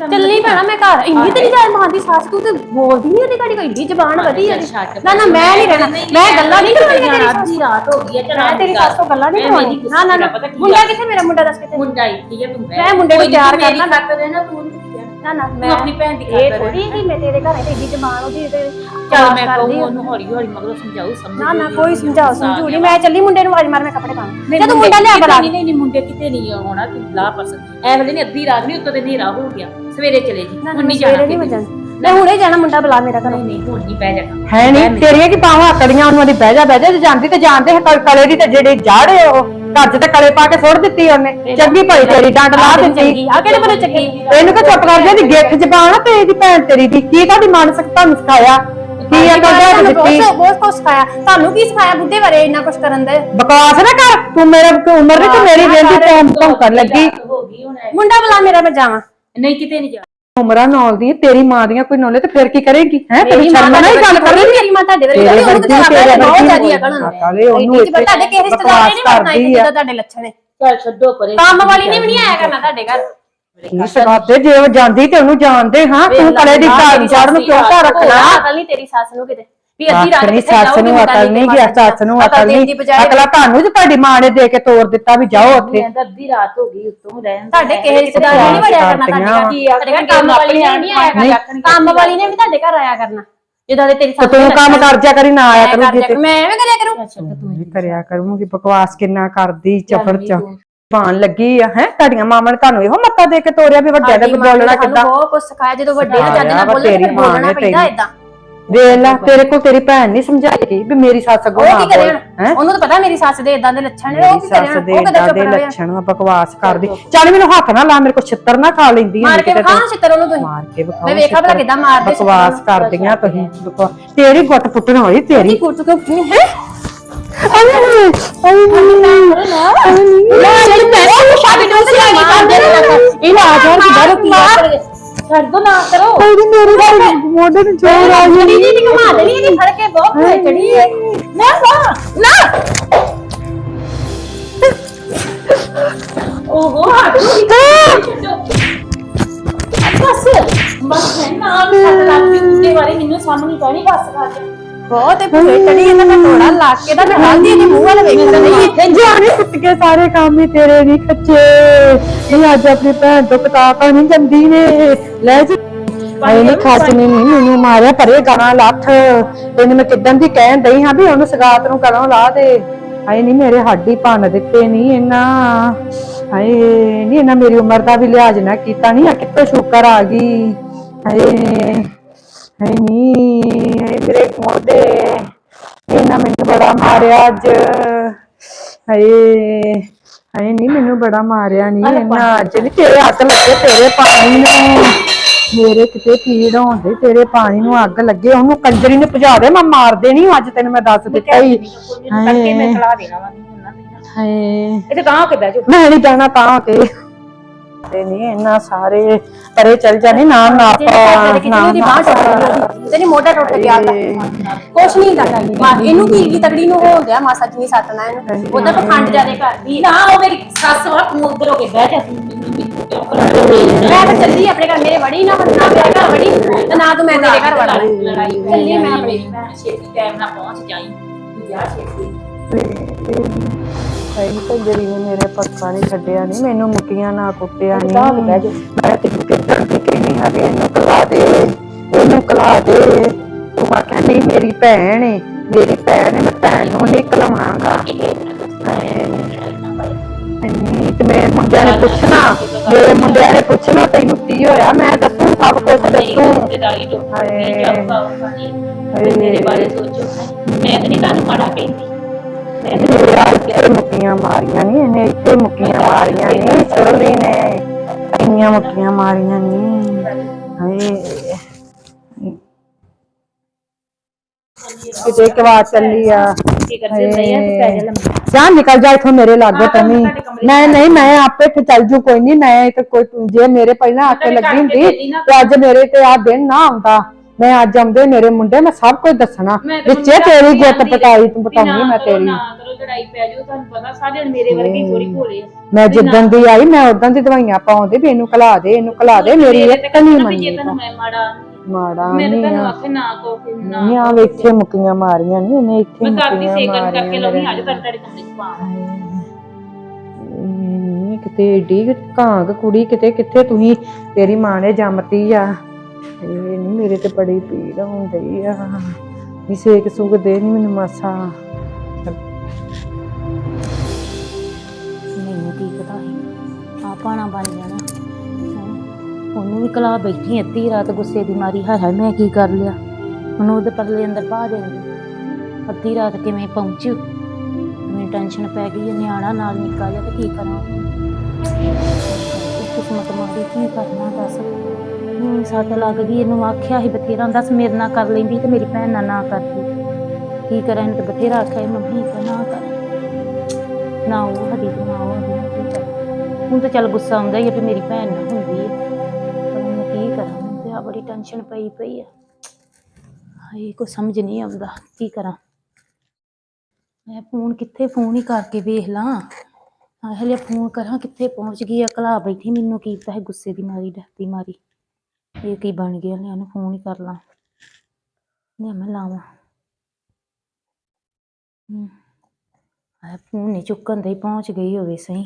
ਚੱਲਣੀ ਪੈਣਾ ਮੈਂ ਘਰ ਇੰਨੀ ਤੇਰੀ ਜਾਨ ਮਾਂ ਦੀ ਸੱਸ ਤੂੰ ਤੇ ਬੋਲਦੀ ਨਹੀਂ ਉਹਦੀ ਘੜੀ ਕੋਈ ਏਡੀ ਜ਼ਬਾਨ ਵਧੀ ਹੈ ਨਾ ਨਾ ਮੈਂ ਨਹੀਂ ਰਹਿਣਾ ਮੈਂ ਗੱਲਾਂ ਨਹੀਂ ਕਰਨੀਆਂ ਤੇਰੀ ਸੱਸ ਅੱਧੀ ਰਾਤ ਹੋ ਗਈ ਆ ਚਲ ਮੈਂ ਤੇਰੀ ਸੱਸ ਤੋਂ ਗੱਲਾਂ ਨਹੀਂ ਕਰਵਾਉਣੀ ਨਾ ਨਾ ਨਾ ਮੁੰਡਾ ਕਿੱਥੇ ਮੇਰਾ ਮੁੰਡਾ ਦੱਸ ਕਿੱਥੇ ਮੁੰਡਾ ਇੱਥੇ ਆ ਤੂੰ। ਮੈਂ ਮੁੰਡੇ ਨੂੰ ਨੀ, ਤਿਆਰ ਕਰਨਾ। ਖਾਤਰ ਰਹਿਣਾ ਤੂੰ ਨਾ ਨਾ ਤੂੰ ਮੈਂ ਆਪਣੀ ਭੈਣ ਦੀ ਇਹ ਖਾਤਰ ਥੋੜੀ ਕਿ ਮੈਂ ਤੇਰੇ ਘਰ ਤੇ ਏਡੀ ਜ਼ਬਾਨ ਉਹਦੀ ਤੇ ਚੱਲ ਮੈਂ ਕਰਦੀ ਕਹੂੰ ਆ। ਉਹਨੂੰ ਹੌਲੀ ਹੌਲੀ ਮਗਰੋਂ ਸਮਝਾਉ ਸਮਝ ਨਾ ਨਾ ਕੋਈ ਸਮਝਾਓ ਸਮਝੂ ਨਹੀਂ ਮੈਂ ਚੱਲੀ ਮੁੰਡੇ ਨੂੰ ਆਜ ਮਾਰ ਮੈਂ ਕੱਪੜੇ ਪਾਵਾਂ ਜਦੋਂ ਮੁੰਡਾ ਲਿਆ ਕੇ ਲਾ। ਨਹੀਂ ਨਹੀਂ ਨਹੀਂ ਮੁੰਡੇ ਕਿਤੇ ਨਹੀਂ ਆਉਣਾ ਤੂੰ ਲਾ ਪਰਸ। ਐ ਵੇਲੇ ਨਹੀਂ ਅੱਧੀ ਰਾਤ ਨਹੀਂ ਉੱਤੋਂ ਤੇ ਹਨੇਰਾ ਹੋ ਗਿਆ। ਸਵੇਰੇ ਚਲੇ ਜੀ ਨਾ ਹੁਣ ਨਹੀਂ ਜਾਣਾ ਨਹੀਂ ਕਿਤੇ। ਵਜਣ ਮੈਂ ਹੁਣੇ ਜਾਣਾ ਮੁੰਡਾ ਬੁਲਾ ਮੇਰਾ ਘਰੋਂ। ਨਹੀਂ ਨਹੀਂ ਹੁਣ ਨਹੀਂ ਪੈ ਜਾਣਾ। ਹੈ ਨਹੀਂ ਤੇਰੀਆਂ ਕੀ ਪਾਵਾਂ ਆਕੜੀਆਂ ਉਹਨੂੰ ਦੀ ਬਹਿ ਜਾ ਬਹਿ ਜਾ ਜੇ ਜਾਂਦੀ ਤੇ ਜਾਣਦੇ ਹੈ ਕਲ- ਕਲੇ ਦੀ ਤੇ ਜਿਹੜੇ ਜਾੜੇ ਉਹ। ਘਰ 'ਚ ਤੇ ਕਲੇ ਪਾ ਕੇ ਸੁੱਟ ਦਿੱਤੀ ਉਹਨੇ। ਚੰਗੀ ਭਲੀ ਤੇਰੀ ਡੰਡ ਲਾ ਦਿੱਤੀ। ਆ ਕਿਹੜੇ ਬੜੇ ਚੱਕੀ ਇਹਨੂੰ ਕਿ ਚੁੱਪ ਕਰ ਜਾ ਦੀ ਗਿੱਠ ਜ਼ਬਾਨ ਆ ਤੇ ਇਹਦੀ ਭੈਣ ਤੇਰੀ ਦੀ। ਕੀ ਤੁਹਾਡੀ ਮਾਨਸਿਕਤਾ ਨੂੰ ਸਿਖਾਇਆ? ਕੀ ਆ ਕਹਿੰਦਾ ਦਿੱਤੀ? ਬਹੁਤ ਬਹੁਤ ਕੁਝ ਸਿਖਾਇਆ। ਤੁਹਾਨੂੰ ਕੀ ਸਿਖਾਇਆ ਬੁੱਢੇ ਬਾਰੇ ਇੰਨਾ ਕੁਝ ਕਰਨ ਦੇ? ਬਕਵਾਸ ਨਾ ਕਰ। ਤੂੰ ਮੇਰੇ ਉਮਰ ਨਹੀਂ ਤੂੰ ਮੇਰੀ ਵੇਂਦੀ ਤੋਂ ਭੌਂਕਣ ਲੱਗੀ। ਹੋ ਗਈ ਹੁਣ ਐ। ਮੁੰਡਾ ਬੁਲਾ ਮੇਰਾ ਮੈਂ ਜਾਵਾਂ। ਨਹੀਂ ਕਿਤੇ ਨਹੀਂ ਜਾਣਾ ਉਮਰਾਂ ਨਾਲ ਦੀ ਤੇਰੀ ਮਾਂ ਦੀਆਂ ਕੋਈ ਨੌਲੇ ਤੇ ਫਿਰ ਕੀ ਕਰੇਗੀ? ਹੈ ਤੇਰੀ ਮੇਰੀ ਮਾਂ ਸ਼ਰਮ ਨਾਲ ਹੀ ਗੱਲ ਕਰ ਰਹੀ ਮੇਰੀ ਮਾਂ ਤੁਹਾਡੇ ਵਰਗੀ ਤੇਰੇ ਉਹਨੂੰ ਤਾਂ ਵਰਗੀ, ਤੇਰੇ ਬਹੁਤ ਵਰਗੀ ਜ਼ਿਆਦੀ ਅਕਲ ਹੁੰਦੀ ਕਾਲੇ ਉਹਨੂੰ ਇੱਥੇ ਤੁਹਾਡੇ ਕਿਸੇ ਰਿਸ਼ਤੇਦਾਰ ਨੇ ਨਹੀਂ ਬਕਵਾਸ ਬਣਾਈ ਕਰਦੀ ਆ। ਜਿੱਦਾਂ ਤੁਹਾਡੇ ਲੱਛਣ। ਨੇ ਚੱਲ ਛੱਡੋ ਪਰੇ। ਕੰਮ ਵਾਲੀ ਨੇ ਵੀ ਨਹੀਂ ਆਇਆ ਕਰਨਾ ਤੁਹਾਡੇ ਘਰ। ਕੀ ਸਗਾਤੇ ਜੇ ਉਹ ਜਾਂਦੀ ਤੇ ਉਹਨੂੰ ਜਾਣਦੇ ਹਾਂ ਤੂੰ ਕਲੇ ਦੀ ਘਰ ਚੜ ਨੂੰ ਕਿਉਂ ਘਰ ਰੱਖਣਾ? ਅਕਲ ਨਹੀਂ ਤੇਰੀ ਸੱਸ ਨੂੰ ਕਿਤੇ। ਵੀ ਅੱਧੀ ਰਾਤ ਕਿੱਥੇ ਸੱਸ ਜਾਓਗੇ ਨੂੰ ਅਕਲ ਨਹੀਂ ਗਿਆ ਸੱਸ ਨੂੰ ਅਕਲ ਨਹੀਂ। ਅਕਲਾ ਤੁਹਾਨੂੰ ਤੇ ਤੁਹਾਡੀ ਮਾਂ ਨੇ ਦੇ ਕੇ ਤੋਰ ਦਿੱਤਾ ਵੀ ਜਾਓ ਉੱਥੇ। ਕਹਿੰਦਾ ਅੱਧੀ ਰਾਤ ਹੋ ਗਈ ਉੱਤੋਂ ਰਹਿਣ ਤੁਹਾਡੇ ਕਿਸੇ ਰਿਸ਼ਤੇਦਾਰ ਨੇ ਨਹੀਂ ਵੜਿਆ ਕਰਨਾ ਤੁਹਾਡੇ ਘਰ ਕੀ ਆ ਕੰਮ ਵਾਲੀ ਨੇ ਨਹੀਂ ਆਇਆ ਕਰਨਾ। ਕੰਮ ਵਾਲੀ ਨੇ ਵੀ ਤੁਹਾਡੇ ਘਰ ਆਇਆ ਕਰਨਾ। ਜਿੱਦਾਂ ਦੇ ਤੇਰੀ ਸੱਸ ਤੂੰ ਕੰਮ ਕਰ ਜਾ ਕਰੀ ਨਾ ਆਇਆ ਕਰੂਗੀ ਤੇ। ਮੈਂ ਐਵੇਂ ਕਰਿਆ ਕਰੂੰ। ਛੱਡ ਤੂੰ ਵੀ ਕਰਿਆ ਕਰੂੰਗੀ ਬਕਵਾਸ ਕਿੰਨਾ ਕਰਦੀ ਚਫੜ ਚ। ਪਾਣ ਲੱਗੀ ਆ ਹੈ? ਤੁਹਾਡੀਆਂ ਮਾਵਾਂ ਨੇ ਤੁਹਾਨੂੰ ਇਹੋ ਮੱਤਾ ਦੇ ਕੇ ਤੋਰਿਆ ਵੀ ਵੱਡਿਆਂ ਦਾ ਬੋਲਣਾ ਕਿੱਦਾਂ? ਬਹੁਤ ਕੁਝ ਸਿਖਾਇਆ ਜਦੋਂ ਵੱਡੇ ਨਾ ਤੇਰੀ ਫਿਰ ਮਾਂ ਬੋਲਣਾ ਨੇ ਪੈਂਦਾ। ਇਦਾਂ ਵੇਖ ਲੈ ਤੇਰੇ ਕੋਲ ਤੇਰੀ ਭੈਣ ਨਹੀਂ ਸਮਝਾਏਗੀ ਵੀ ਮੇਰੀ ਸੱਸ ਅੱਗੋਂ ਉਹ ਨਾ ਕੀ ਕਰੇ? ਹੈ? ਉਹਨੂੰ ਤਾਂ ਪਤਾ ਮੇਰੀ ਸੱਸ ਦੇ ਇਦਾਂ ਦੇ ਲੱਛਣ ਨੇ ਉਹ ਕੀ ਕਰੇ ਸੱਸ ਹੁਣ? ਦੇ ਉਹ ਕਦੇ ਇਦਾਂ ਚੁੱਪ ਦੇ ਲੱਛਣ ਆ ਬਕਵਾਸ ਕਰਦੀ। ਚੱਲ ਮੈਨੂੰ ਹੱਥ ਨਾ ਲਾ ਮੇਰੇ ਕੋਲ ਛਿੱਤਰ ਨਾ ਖਾ ਲੈਂਦੀ ਮਾਰ ਕੇ ਕਿਤੇ। ਛਿੱਤਰ ਉਹਨੂੰ ਤੁਸੀਂ। ਮਾਰ ਕੇ ਵਿਖਾਓ ਮੈਂ ਵੇਖਾਂ ਭਲਾ ਛਿੱਤਰ। ਕਿੱਦਾਂ ਮਾਰਦੇ ਛਿੱਤਰ ਬਕਵਾਸ ਕਰਦੀਆਂ ਤੁਸੀਂ ਬਕਵਾ- ਤੇਰੀ ਗੁੱਟ ਪੁੱਟਣ ਹੋਈ ਤੇਰੀ। ਕੁੱਟ ਕੇ ਹੈ? ਇਹ ਆ ਜਾ ਕਿਧਰ ਕੀ ਛੱਡ ਦੋ ਨਾ ਕਰੋ। ਉਹਦੀ ਮੇਰੇ ਮੋਢੇ ਨੂੰ ਜ਼ੋਰ ਆ ਗਈ ਚੜੀ ਦੀ ਘੁਮਾ ਦੇਣੀ ਇਹਦੀ ਫੜ ਕੇ ਬਹੁਤ ਹੋਏ। ਚੜੀ ਹੈ ਨਾ ਨਾ ਨਾ। ਓਹੋ ਹੱਥ ਛੱਡੋ। ਬਸ ਬਸ ਨਾ ਛੱਡ ਲੱਗ ਗਈ ਉੱਤੇ ਵਾਲੇ ਮੈਨੂੰ ਸਾਹਮਣੇ ਪੈਣੀ ਬਸ ਕਰ। ਦੇ ਬਹੁਤ ਹੀ ਭੂਏ ਇਹਨਾਂ ਦਾ ਟੋੜਾ ਲਾ ਕੇ ਦਾ ਹਲਦੀ ਇਹਦੀ ਮੂੰਹ ਵੱਲ ਵੇਖਦਾ ਨਹੀਂ ਜਾਣੇ ਟੁੱਟ ਕੇ ਸਾਰੇ ਕੰਮ ਹੀ ਤੇਰੇ ਨਹੀਂ ਖੱਚੇ। ਇਹ ਅੱਜ ਆਪਣੀ ਭੈਣ ਤੋਂ ਪਤਾ ਨਹੀਂ ਜਾਂਦੀ ਨੇ। ਲੈ ਜੀ। ਆਏ ਨਹੀਂ, ਖੱਚ ਨਹੀਂ ਮੈਨੂੰ ਮਾਰਿਆ, ਪਰੇ ਗਾਣਾ ਲੱਥ। ਤੈਨੂੰ ਮੈਂ ਕਿਦਾਂ ਦੀ ਕਹਿਣ ਦਈ ਹਾਂ ਵੀ ਉਹਨੂੰ ਸਗਾਤ ਨੂੰ ਕਦੋਂ ਲਾ ਦੇ। ਆਏ ਨਹੀਂ, ਮੇਰੇ ਹੱਡੀ ਭੰਨ ਦਿੱਤੇ ਨਹੀਂ ਇਹਨਾਂ ਹਾਏ, ਨਹੀਂ ਇਹਨਾਂ ਮੇਰੀ ਉਮਰ ਦਾ ਵੀ ਲਿਹਾਜ਼ ਨਾ ਕੀਤਾ ਨਹੀਂ ਆ ਕਿੱਥੋਂ ਸ਼ੁਕਰ ਆ ਗਈ। ਹਾਏ। ਹਾਏ ਨਹੀਂ ਹਾਏ ਮੇਰੇ ਮੋਢੇ ਇਹਨਾਂ ਮੈਨੂੰ ਬੜਾ ਮਾਰਿਆ ਅੱਜ। ਹਾਏ ਹਾਏ ਨਹੀਂ ਮੈਨੂੰ ਬੜਾ ਮਾਰਿਆ ਨਹੀਂ ਇਹਨਾਂ ਅੱਜ ਨਹੀਂ ਤੇਰੇ ਹੱਥ ਲੱਗੇ ਤੇਰੇ ਪਾਣੀ ਨੂੰ। ਮੇਰੇ ਕਿਤੇ ਪੀੜ ਹੁੰਦੇ ਤੇਰੇ ਪਾਣੀ ਨੂੰ ਅੱਗ ਲੱਗੇ ਉਹਨੂੰ ਕੰਜਰੀ ਨੂੰ ਭਜਾ ਦੇ ਮੈਂ ਮਾਰ ਦੇਣੀ ਅੱਜ ਤੈਨੂੰ ਮੈਂ ਦੱਸ ਦਿੱਤਾ ਹੀ ਕਰਕੇ ਮੈਂ ਖਲਾ ਦੇਣਾ ਵਾ ਹਾਏ। ਇਹ ਤਾਂ ਗਾਂ ਕਿੱਦਾਂ ਜੋ ਮੈਂ ਨਹੀਂ ਜਾਣਾ ਤਾਂ ਕਿ। ਤੇ ਨਹੀਂ ਇਹਨਾਂ ਸਾਰੇ ਪਰੇ ਚੱਲ ਜਾਣੇ ਨਾ ਨਾ ਜਿਹੜੀ ਦੀ ਬਾਹ ਟੁੱਟ ਗਈ ਤੇਰੀ ਮੋਢਾ ਟੁੱਟ ਗਿਆ ਕੁਛ ਨਹੀਂ ਮਾਰ ਇਹਨੂੰ ਕੀ ਕੀ ਤਗੜੀ ਨੂੰ ਹੋਣ ਦਿਆ ਮਾਸਾ ਜੀ ਸੱਟਣਾ ਇਹਨੂੰ। ਉਹਦਾ ਪਖੰਡ ਜਾਦੇ ਕਰਦੀ ਨਾ ਉਹ ਮੇਰੀ ਸੱਸ ਵਾ ਤੂੰ ਉੱਧਰ ਹੋ ਕੇ ਬਹਿ ਜਾ ਮੈਂ ਤਾਂ ਚੱਲੀ ਆਪਣੇ ਘਰ ਮੇਰੇ ਵੜੀ ਨਾ ਨਾ ਮੇਰੇ ਘਰ ਵੜੀ ਤੇ ਨਾ ਤੂੰ ਮੈਂ ਤੇਰੇ ਘਰ ਵੜਨਾ। ਲੜਾਈ ਚੱਲੀ ਮੈਂ ਆਪਣੀ। ਛੇਤੀ ਟਾਈਮ ਨਾਲ ਪਹੁੰਚ ਜਾਈਂ। ਤੂੰ ਜਾ ਛੇਤੀ ਸਹੀ ਤਾਂ ਜਰੀ ਨੇ ਮੇਰੇ ਪੱਕਾ ਨਹੀਂ ਛੱਡਿਆ ਨਹੀਂ ਮੈਨੂੰ ਮੁੱਕੀਆਂ ਨਾ ਕੁੱਟਿਆ ਨਹੀਂ ਮੈਂ ਤੇ ਕਿੱਦਾਂ ਦੀ ਕਹਿਣੀ ਆ ਵੀ ਇਹਨੂੰ ਕਲਾ ਦੇ ਇਹਨੂੰ ਕਲਾ ਦੇ। ਤੂੰ ਆ ਕਹਿੰਦੀ ਮੇਰੀ ਭੈਣ ਏ ਮੇਰੀ ਭੈਣ ਏ ਮੈਂ ਭੈਣ ਨੂੰ ਨਹੀਂ ਕਲਾਵਾਂਗਾ ਨਹੀਂ ਤੇ ਮੇਰੇ ਮੁੰਡਿਆਂ ਨੇ ਪੁੱਛਣਾ ਮੇਰੇ ਮੁੰਡਿਆਂ ਨੇ ਪੁੱਛਣਾ ਤੈਨੂੰ ਕੀ ਹੋਇਆ? ਮੈਂ ਦੱਸੂ ਸਭ ਕੁਝ ਦੱਸੂ। ਹਾਏ। ਮੇਰੇ ਬਾਰੇ ਸੋਚੋ। ਮੈਂ ਤਾਂ ਨਹੀਂ ਤੁਹਾਨੂੰ ਮਾੜਾ ਕਹਿੰਦੀ। ਇੱਥੇ ਮੁੱਕੀਆਂ ਮਾਰੀਆਂ ਨਹੀਂ ਇਹਨੇ ਇੱਥੇ ਮੁੱਕੀਆਂ ਮਾਰੀਆਂ ਨਹੀਂ ਛੋੜੀ ਨੇ। ਇੰਨੀਆਂ ਮੁੱਕੀਆਂ ਮਾਰੀਆਂ ਨਹੀਂ ਹਾਏ। ਕਿਤੇ ਕਵਾ ਚੱਲੀ ਆ। ਆ? ਤੂੰ ਜਾ ਨਿਕਲ ਜਾ ਇਥੋਂ ਮੇਰੇ ਲਾਗੇ ਤਮੀ ਨਹੀਂ ਨਹੀਂ ਮੈਂ ਆਪੇ ਇੱਥੇ ਚੱਲ ਜੂ ਕੋਈ ਨਹੀਂ ਮੈਂ ਤੇ ਕੋਈ ਜੇ ਮੇਰੇ ਪਹਿਲਾਂ ਆਕੇ ਲੱਗੀ ਹੁੰਦੀ ਤੇ ਅੱਜ ਮੇਰੇ ਤੇ ਆ ਦਿਨ ਨਾ ਆਉਂਦਾ। ਮੈਂ ਅੱਜ ਆਉਂਦੇ ਮੇਰੇ ਮੁੰਡੇ ਮੈਂ ਸਭ ਕੁਝ ਦੱਸਣਾ। ਮੈਂ ਤਾਂ ਵਿੱਚੇ ਤੇਰੀ ਗੁੱਤ ਪਟਾਈ ਤੂੰ ਪਟਾਉਣੀ ਮੈਂ ਤੇਰੀ। ਨਾ ਕਰੋ ਲੜਾਈ ਪੈ ਜਾਊ ਤੁਹਾਨੂੰ ਪਤਾ ਸਾਰੇ ਜਣ ਮੇਰੇ ਵਰਗੇ ਥੋੜੀ ਭੋਲੇ ਆ। ਮੈਂ ਜਿੱਦਣ ਦੀ ਆਈ ਮੈਂ ਉਦੋਂ ਦੀ ਦਵਾਈਆਂ ਪਾਉਂਦੀ ਵੀ ਇਹਨੂੰ ਕਲਾ ਦੇ ਇਹਨੂੰ ਕਲਾ ਦੇ ਮੇਰੀ ਮੇਰੇ ਇੱਕ ਨਹੀਂ ਕਹਿੰਦਾ ਵੀ ਜੇ ਮੰਨੀ ਤੁਹਾਨੂੰ ਮੈਂ ਮਾੜਾ ਮਾੜਾ ਮੈਂ ਤਾਂ ਨਹੀਂ ਤੁਹਾਨੂੰ ਆਖੇ ਨਾ ਕੋ ਕਿ ਨਾ ਨਹੀਂ ਆ ਵੇਖੇ ਮੁੱਕੀਆਂ ਮਾਰੀਆਂ ਨਹੀਂ ਇਹਨੇ ਇੱਥੇ ਮੈਂ ਕਰਦੀ ਮੁੱਕੀਆਂ ਸੇਕਨ ਕਰਕੇ ਲਾਉਣੀ ਅੱਜ ਤੱਕ ਤੁਹਾਡੇ ਚ ਪਾ ਕਿਤੇ ਏਡੀ ਕਾਂਗ ਕੁੜੀ ਕਿਤੇ ਕਿੱਥੇ ਤੁਸੀਂ? ਤੇਰੀ ਮਾਂ ਨੇ ਜੰਮਤੀ ਆ। ਇਹ ਨਹੀਂ ਮੇਰੇ ਤੇ ਬੜੀ ਪੀੜ ਹੁੰਦੀ ਆ। ਵੀ ਸੇਕ ਸੁਕ ਦੇ ਨਹੀਂ ਮੈਨੂੰ ਮਾਸਾ। ਮੈਨੂੰ ਕੀ ਪਤਾ ਸੀ? ਆ ਪਾਣਾ ਬਣ ਜਾਣਾ ਹੈਂ। ਉਹਨੂੰ ਵੀ ਕਲਾ ਬੈਠੀ ਅੱਧੀ ਰਾਤ ਗੁੱਸੇ ਦੀ ਮਾਰੀ, ਹਾਏ ਹਾਏ, ਮੈਂ ਕੀ ਕਰ ਲਿਆ? ਉਹਨੂੰ ਉਹਦੇ ਪਰਲੇ ਅੰਦਰ ਪਾ ਦੇਂਗੀ ਅੱਧੀ ਰਾਤ ਕਿਵੇਂ ਪਹੁੰਚੂ? ਮੈਨੂੰ ਟੈਨਸ਼ਨ ਪੈ ਗਈ ਹੈ ਨਿਆਣਾ ਨਾਲ ਨਿੱਕਾ ਜਿਹਾ ਤੇ ਕੀ ਕਰਾਂ? ਕਿਸਮਤ ਮਾਰੀ ਕੀ ਕਰਨਾ? ਦੱਸ ਹੁਣ ਸੱਟ ਲੱਗ ਗਈ ਇਹਨੂੰ ਆਖਿਆ ਸੀ ਬਥੇਰਾ ਦੱਸ ਮੇਰੇ ਨਾਲ ਕਰ ਲੈਂਦੀ ਤੇ ਮੇਰੀ ਭੈਣ ਨਾਲ ਨਾ ਕਰਦੀ। ਕੀ ਕਰਾਂ ਇਹਨੂੰ ਤੇ ਬਥੇਰਾ ਆਖਿਆ ਸੀ, ਮੰਮੀ ਤੇ ਨਾ ਕਰ। ਨਾ ਉਹ ਹੱਦੀ ਤੇ ਨਾ ਉਹ ਹੱਦੀ ਕੀ ਕਰਾਂ। ਹੁਣ ਤਾਂ ਚੱਲ ਗੁੱਸਾ ਆਉਂਦਾ ਹੀ ਆ ਵੀ ਮੇਰੀ ਭੈਣ ਨਾਲ ਹੁੰਦੀ ਹੈ ਪਰ ਹੁਣ ਮੈਂ ਕੀ ਕਰਾਂ ਮੈਨੂੰ ਤੇ ਆ ਬੜੀ ਟੈਨਸ਼ਨ ਪਈ ਪਈ ਆ। ਹਾਏ ਕੋਈ ਸਮਝ ਨਹੀਂ ਆਉਂਦਾ ਕੀ ਕਰਾਂ। ਮੈਂ ਫੋਨ ਕਿੱਥੇ ਫੋਨ ਹੀ ਕਰਕੇ ਵੇਖ ਲਾਂ। ਆ ਹਲੇ ਫੋਨ ਕਰਾਂ ਕਿੱਥੇ ਪਹੁੰਚ ਗਈ ਆ ਕਲਾ ਬੈਠੀ ਮੈਨੂੰ ਕੀ ਪਤਾ ਹੈ ਗੁੱਸੇ ਦੀ ਮਾਰੀ ਡਰਦੀ ਮਾਰੀ। ਇਹ ਕੀ ਬਣ ਗਿਆ? ਲੈ ਉਹਨੂੰ ਫੋਨ ਹੀ ਕਰ ਲਾਂ। ਲੈ ਮੈਂ ਲਾਵਾਂ। ਹੂੰ। ਆ ਫੋਨ ਨਹੀਂ ਚੁੱਕਣ ਦੇ ਪਹੁੰਚ ਗਈ ਹੋਵੇ ਸਹੀ।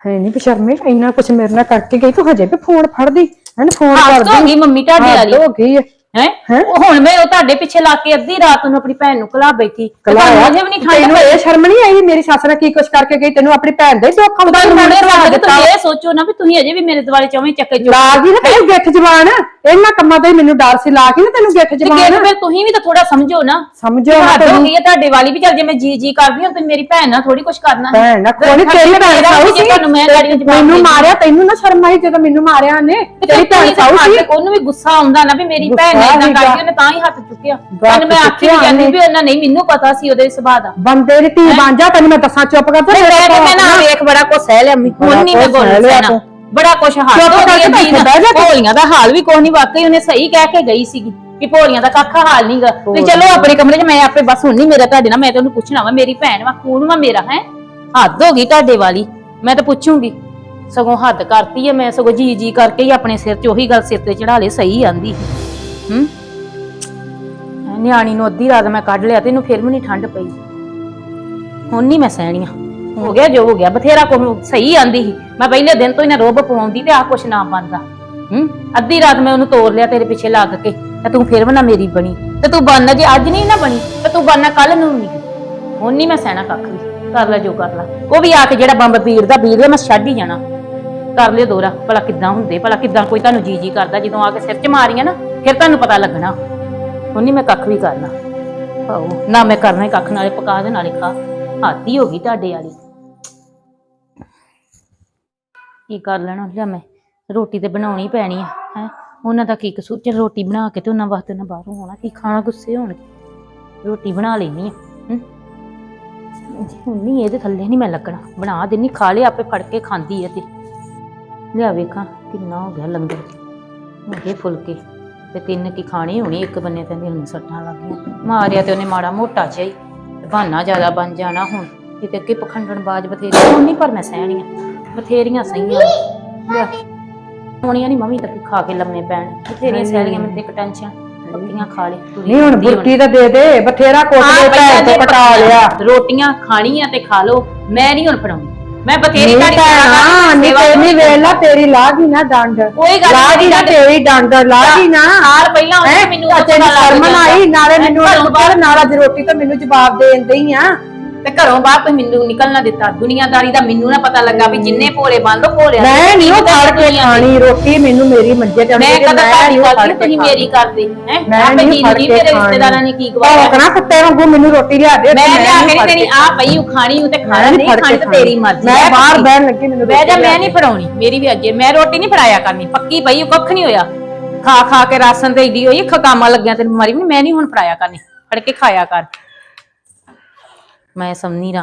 ਹੈ ਨਹੀਂ ਬਸ਼ਰਮੇ ਇੰਨਾ ਕੁਛ ਮੇਰੇ ਨਾਲ ਕਰਕੇ ਗਈ ਤੂੰ ਹਜੇ ਵੀ ਫੋਨ ਫੜਦੀ। ਇਹਨੂੰ ਫੋਨ ਹੱਦ ਹੋ ਕਰਦੀ। ਗਈ ਮੰਮੀ ਤੁਹਾਡੇ ਵਾਲੀ। ਹੋ ਗਈ ਹੈ। ਹੈ? ਹੈਂ? ਹੁਣ ਮੈਂ ਉਹ ਤੁਹਾਡੇ ਪਿੱਛੇ ਲਾ ਕੇ ਅੱਧੀ ਰਾਤ ਨੂੰ ਆਪਣੀ ਭੈਣ ਨੂੰ ਕਲਾ ਬੈਠੀ। ਤੇ ਤੁਹਾਨੂੰ ਅਜੇ ਵੀ ਨਹੀਂ ਠੰਡ ਤੈਨੂੰ ਇਹ ਸ਼ਰਮ ਨਹੀਂ ਆਈ ਮੇਰੀ ਸੱਸ ਨੇ ਕੀ ਕੁਛ ਕਰਕੇ ਗਈ? ਤੈਨੂੰ ਆਪਣੀ ਭੈਣ ਦਾ ਹੀ ਦੁੱਖ ਆਉਂਦਾ ਤੁਹਾਨੂੰ ਮੁੰਡੇ ਰੱਖ ਦਿੱਤਾ ਤੁਸੀਂ ਇਹ ਸੋਚੋ ਨਾ ਵੀ ਤੁਸੀਂ ਅਜੇ ਵੀ ਮੇਰੇ ਦੁਆਲੇ ਚੌਵੇਂ ਚੱਕੇ ਚੁੱਕ ਲਾ ਗਈ ਨਾ ਤੈਨੂੰ ਗਿੱਠ ਜਵਾਨ ਇਹਨਾਂ ਕੰਮਾਂ ਤੋਂ ਹੀ ਮੈਨੂੰ ਡਰ ਸੀ ਲਾ ਕੇ ਨਾ ਤੈਨੂੰ ਗਿੱਠ ਤੇ ਜਵਾਨ। ਫਿਰ ਤੁਸੀਂ ਵੀ ਤਾਂ ਥੋੜਾ ਸਮਝੋ ਨਾ। ਸਮਝੋ ਨਾ ਹੱਦ ਹੋ ਤੈਨੂੰ ਗਈ ਹੈ ਤੁਹਾਡੇ ਵਾਲੀ ਵੀ ਚੱਲ ਜੇ ਮੈਂ ਜੀ ਜੀ ਕਰਦੀ ਹਾਂ ਤੇ ਮੇਰੀ ਭੈਣ ਨਾਲ ਥੋੜੀ ਕੁਛ ਕਰਨਾ ਹੈ। ਭੈਣ ਨਾ ਕੋਈ ਤੇਰੀ ਭੈਣ ਸਾਊ ਜੇ ਸੀ। ਤੁਹਾਨੂੰ ਮੈਂ ਗਾੜੀਆਂ ਜਵਾਬ ਮੈਨੂੰ। ਮਾਰਿਆ ਤੈਨੂੰ ਨਾ ਸ਼ਰਮ ਆਈ ਜਦੋਂ ਮੈਨੂੰ ਮਾਰਿਆ ਨੇ ਤੇਰੀ ਭੈਣ ਸਾਊ ਸੀ। ਉਹਨੂੰ ਵੀ ਗੁੱਸਾ ਆਉਂਦਾ ਨਾ ਵੀ ਮੇਰੀ ਭੈਣ ਸੀਗਾ। ਉਹਨੇ ਤਾਂ ਹੀ ਹੱਥ ਚੁੱਕਿਆ। ਤੁਹਾਨੂੰ ਮੈਂ ਆਖੀ ਵੀ ਚੁੱਕਿਆ ਜਾਂਦੀ ਉਹਨੇ। ਵੀ ਉਹਨਾਂ ਨਹੀਂ ਮੈਨੂੰ ਪਤਾ ਸੀ ਉਹਦੇ ਸੁਭਾਅ ਦਾ। ਬੰਦੇ ਦੀ ਧੀ ਬਣ ਜਾ ਤੈਨੂੰ ਮੈਂ ਦੱਸਾਂ ਚੁੱਪ ਕਰ ਮੈਂ ਕਹਿ ਕੇ ਮੈਂ ਨਾ ਵੇਖ ਬੜਾ ਕੁਛ ਸਹਿ ਲਿਆ ਮੈਂ। ਹੁਣ ਨਹੀਂ ਮੈਂ ਕੁਛ ਸਹਿ ਬੋਲ ਲਿਆ ਸਕਣਾ ਤੂੰ। ਬੜਾ ਕੁਛ ਹੱਥ ਚੁੱਪ ਹੋ ਕਰਕੇ ਗਿਆ ਬੈਠ ਬਹਿ ਜਾ ਤੂੰ। ਭੋਲੀਆਂ ਦਾ ਹਾਲ ਵੀ ਕੋਈ ਨਹੀਂ ਵਾਕਈ ਉਹਨੇ ਸਹੀ ਕਹਿ ਕੇ ਗਈ ਸੀਗੀ ਕਿ ਭੋਲੀਆਂ ਦਾ ਕੱਖਾ ਹਾਲ ਨਹੀਂਗਾ ਤੇ ਚਲੋ ਆਪਣੇ ਕਮਰੇ 'ਚ ਮੈਂ ਆਪੇ ਬਸ ਹੁਣ ਨਹੀਂ ਮੇਰਾ ਤੁਹਾਡੇ ਨਾਲ ਮੈਂ ਤਾਂ ਉਹਨੂੰ ਪੁੱਛਣਾ ਵਾ ਮੇਰੀ ਭੈਣ ਵਾ ਖੂਨ ਵਾ ਮੇਰਾ ਹੈ? ਹੱਦ ਹੋ ਗਈ ਤੁਹਾਡੇ ਵਾਲੀ। ਮੈਂ ਤਾਂ ਪੁੱਛੂੰਗੀ। ਸਗੋਂ ਹੱਦ ਕਰਤੀ ਹੈ ਮੈਂ ਸਗੋਂ ਜੀ ਜੀ ਕਰਕੇ ਹੀ ਆਪਣੇ ਸਿਰ 'ਚ ਉਹੀ ਗੱਲ ਸਿਰ ਤੇ ਚੜਾ ਲੇ ਸਹੀ ਆਂਦੀ। ਹੂੰ? ਨਿਆਣੀ ਨੂੰ ਅੱਧੀ ਰਾਤ ਮੈਂ ਕੱਢ ਲਿਆ ਤੇ ਇਹਨੂੰ ਫਿਰ ਵੀ ਨਹੀਂ ਠੰਡ ਪਈ। ਹੁਣ ਨਹੀਂ ਮੈਂ ਸਹਿਣੀ ਹੋ ਗਿਆ ਜੋ ਹੋ ਗਿਆ, ਬਥੇਰਾ ਕੋ ਸਹੀ ਆਂਦੀ ਸੀ। ਮੈਂ ਪਹਿਲੇ ਦਿਨ ਤੋਂ ਹੀ ਰੋਬ ਪਵਾਉਂਦੀ ਤੇ ਆ ਕੁਛ ਨਾ ਬਣਦਾ ਹੂੰ? ਅੱਧੀ ਰਾਤ ਮੈਂ ਉਹਨੂੰ ਤੋੜ ਲਿਆ ਤੇਰੇ ਪਿੱਛੇ ਲੱਗ ਕੇ, ਤੇ ਤੂੰ ਫਿਰ ਵੀ ਨਾ ਮੇਰੀ ਬਣੀ। ਤੇ ਤੂੰ ਬਣਨਾ, ਜੇ ਅੱਜ ਨਹੀਂ ਨਾ ਬਣੀ, ਤੇ ਤੂੰ ਬਣਨਾ ਕੱਲ ਨੂੰ ਨਹੀਂ ਹੁਣ ਨਹੀਂ ਮੈਂ ਸਹਿਣਾ ਕੱਖ ਵੀ। ਕਰ ਲੈ ਜੋ ਕਰ ਲੈ। ਉਹ ਵੀ ਆ ਕੇ ਜਿਹੜਾ ਬੰਬ ਪੀਰ ਦਾ ਪੀਰ ਲਿਆ ਮੈਂ ਛੱਡ ਹੀ ਜਾਣਾ। ਕਰ ਲਿਓ ਦੋਰਾ, ਭਲਾ ਕਿੱਦਾਂ ਹੁੰਦੇ, ਭਲਾ ਕਿੱਦਾਂ ਕੋਈ ਤੁਹਾਨੂੰ ਜੀ ਜੀ ਕਰਦਾ, ਜਦੋਂ ਆ ਕੇ ਸਿਰ 'ਚ ਮਾਰੀਆਂ ਨਾ। ਫਿਰ ਤੁਹਾਨੂੰ ਪਤਾ ਲੱਗਣਾ। ਹੁਣ ਨਹੀਂ ਮੈਂ ਕੱਖ ਵੀ ਕਰਨਾ। ਆਹੋ, ਨਾ ਮੈਂ ਕਰਨਾ ਹੀ ਕੱਖ, ਨਾਲੇ ਪਕਾ ਦੇ, ਨਾਲੇ ਖਾ। ਹਾਦੀ ਹੋ ਗਈ ਤੁਹਾਡੇ ਵਾਲੀ। ਕੀ ਕਰ ਲੈਣਾ? ਲਿਆ ਮੈਂ। ਰੋਟੀ ਤੇ ਬਣਾਉਣੀ ਪੈਣੀ ਆ, ਹੈ? ਉਹਨਾਂ ਦਾ ਕੀ ਕਸੂਰ? ਚ ਰੋਟੀ ਬਣਾ ਕੇ ਤੇ ਉਹਨਾਂ ਵਾਸਤੇ ਨਾ ਬਾਹਰੋਂ ਆਉਣਾ। ਕੀ ਖਾਣਾ ਗੁੱਸੇ ਹੋਣਗੇ? ਰੋਟੀ ਬਣਾ ਲੈਣੀ ਆ, ਹੂੰ? ਨਹੀਂ ਇਹਦੇ ਥੱਲੇ ਨਹੀਂ ਮੈਂ ਲੱਗਣਾ। ਬਣਾ ਦੇਣੀ ਖਾ ਲਿਆ ਆਪੇ ਫੜ ਕੇ ਖਾਂਦੀ ਐ ਤੇ। ਲਿਆ ਵੇਖਾਂ, ਕਿੰਨਾ ਹੋ ਗਿਆ ਲੰਗਰ। ਹੋ ਗਏ ਫੁਲਕੇ। ਤੇ ਤਿੰਨ ਕੀ ਖਾਣੀ ਹੋਣੀ ਇੱਕ ਬੰਨੇ ਤੇ ਹੁਣ ਸੱਟਾਂ ਲੱਗ ਗਈਆਂ ਮਾਰਿਆ ਤੇ ਉਹਨੇ ਮਾੜਾ ਮੋਟਾ ਚਾਈ ਤੇ ਬਹਾਨਾ ਜ਼ਿਆਦਾ ਬਣ ਜਾਣਾ ਹੁਣ। ਕਿਤੇ ਅੱਗੇ ਪਖੰਡਣ ਬਾਜ ਬਥੇਰੀ ਹੁਣ ਨਹੀਂ ਪਰ ਮੈਂ ਸਹਿਣੀਆਂ ਬਥੇਰੀਆਂ ਸਹੀਆਂ। ਲਿਆ ਹੋਣੀਆਂ ਨਹੀਂ ਮੰਮੀ ਤੱਕ ਖਾ ਕੇ ਲੰਮੇ ਪੈਣ। ਬਥੇਰੀਆਂ ਸਹਿਲੀਆਂ ਮੈਨੂੰ ਤੇ ਇੱਕ ਟੈਨਸ਼ਨ ਪੱਕੀਆਂ ਖਾ ਲੈ ਨਹੀਂ ਹੁਣ ਬੁਰਕੀ ਤਾਂ ਦੇ ਦੇ ਬਥੇਰਾ ਕੋਟ ਦੇ ਭੈਣ ਤੋਂ ਕਟਾ ਲਿਆ। ਰੋਟੀਆਂ ਖਾਣੀਆਂ ਤੇ ਖਾ ਲੋ ਮੈਂ ਨਹੀਂ ਹੁਣ ਫੜਾਉਣੀ। ਮੈਂ ਬਥੇਰੀ ਨਹੀਂ ਤੁਹਾਡੀ ਭੈਣਾ ਨਹੀਂ ਤੇਰੀ ਵੇਲਾ ਤੇਰੀ ਲਾਗੀ ਨਾ ਡੰਡ ਕੋਈ ਗੱਲ ਲਾਗੀ ਨਾ ਤੇਰੀ ਡੰਡ ਲਾਗੀ ਨਾ ਸਾਲ ਪਹਿਲਾਂ ਉਹਨੇ? ਮੈਨੂੰ ਤਾਂ ਉਦੋਂ ਤੈਨੂੰ ਪਤਾ ਲੱਗ ਸ਼ਰਮ। ਆਈ ਨਾਲੇ ਮੈਨੂੰ ਬਾਹਰ ਨਾਲ ਅੱਜ ਰੋਟੀ ਤਾਂ ਮੈਨੂੰ ਜਵਾਬ ਦੇਣ ਦਈ ਆ ਤੇ ਘਰੋਂ ਬਾਹਰ ਕੋਈ ਮੈਨੂੰ ਨਿਕਲ ਨਾ ਦਿੱਤਾ। ਦੁਨੀਆਦਾਰੀ ਦਾ ਮੈਨੂੰ ਨਾ ਪਤਾ ਲੱਗਾ ਵੀ ਜਿੰਨੇ ਭੋਲੇ ਬੰਦ ਉਹ ਭੋਲਿਆ ਮੈਂ ਨਹੀਂ ਉਹ ਫੜ ਕੇ ਖਾਣੀ ਰੋਟੀ ਮੈਨੂੰ ਮੇਰੀ ਮੰਜੇ ਤੇ ਮੈਂ ਕਦੋਂ ਤੁਹਾਡੀ ਉਹ ਫੜ ਤੁਸੀਂ ਮੇਰੀ ਕਰਦੇ ਹੈ? ਮੈਂ ਨਹੀਂ ਮੇਰੇ। ਰਿਸ਼ਤੇਦਾਰਾਂ ਨੇ ਕੀ ਗਵਾਇਆ ਭੌਂਕਣਾ ਕੁੱਤੇ ਵਾਂਗੂ ਮੈਨੂੰ ਰੋਟੀ ਲਿਆ ਦੇ ਮੈਂ ਲਿਆ ਕੇ ਕੇ ਆ ਪਈ ਉਹ ਖਾਣੀ ਉਹ ਤੇ ਖਾਣਾ ਨਹੀਂ ਖਾਣੀ ਤੇ ਤੇਰੀ ਮਰਜ਼ੀ ਮੈਂ ਬਾਹਰ। ਬਹਿਣ ਲੱਗੀ ਮੈਨੂੰ ਬਹਿ ਜਾ ਮੈਂ ਨਹੀਂ ਫੜਾਉਣੀ ਮੇਰੀ ਵੀ ਅੱਜੇ ਮੈਂ ਰੋਟੀ ਨਹੀਂ ਫੜਾਇਆ ਕਰਨੀ ਪੱਕੀ ਪਈ ਉਹ ਕੱਖ ਨਹੀਂ ਹੋਇਆ। ਖਾ ਖਾ ਕੇ ਰਾਸ਼ਨ ਤੇ ਈਦੀ ਹੋਈ ਖਕਾਮਾ ਲੱਗਿਆ ਤੇ ਬਿਮਾਰੀ ਵੀ ਮੈਂ ਨਹੀਂ ਹੁਣ ਫੜਾਇਆ ਕਰਨੀ ਫੜ ਕੇ ਖਾਇਆ ਕਰ। ਮੈਂ ਸਮਨੀ ਰਾਂ